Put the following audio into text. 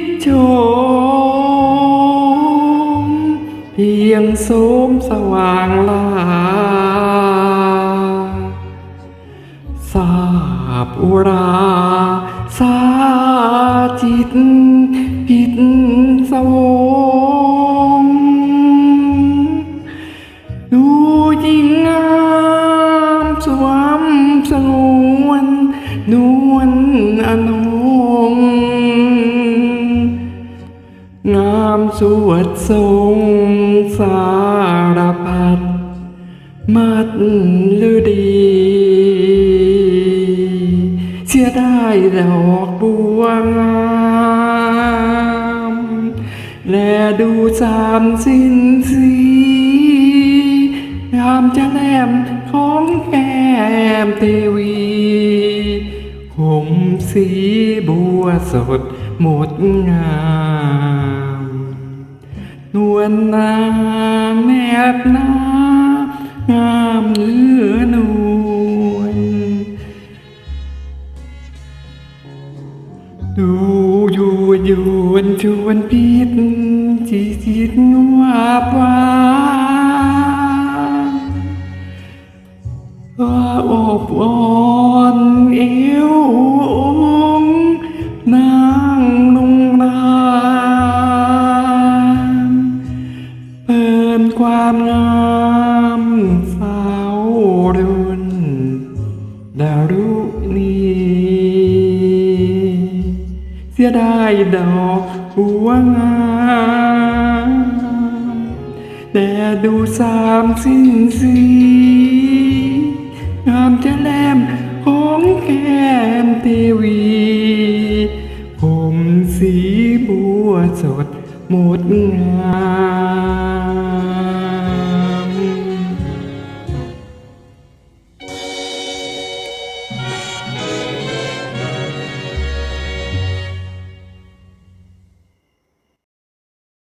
ดโชมเพียงโสมสว่างลาทราบอุราสาจิตผิดสวงดูยิ่งงามสวมสงวนนวลอนง สวดทรงสารพัดมัดลือดี เสียได้ดอกบัวงามและดูสามสิ้นสีงามจะแหลมของแก้มเทวีห่มสีบัวสดหมดงาม นวลนางแนบนางามเหลือนวลดูอยู่ยวนชวนพิษจีจิตวบวาว่าอบอ่อนเอ ความงามสาวรุ่นดารุณีเสียดายดอกบัวงามแต่ดูสามสิ้นสีงามจะแลมของแก้มเทวี ผมสีบัวสดหมดงาม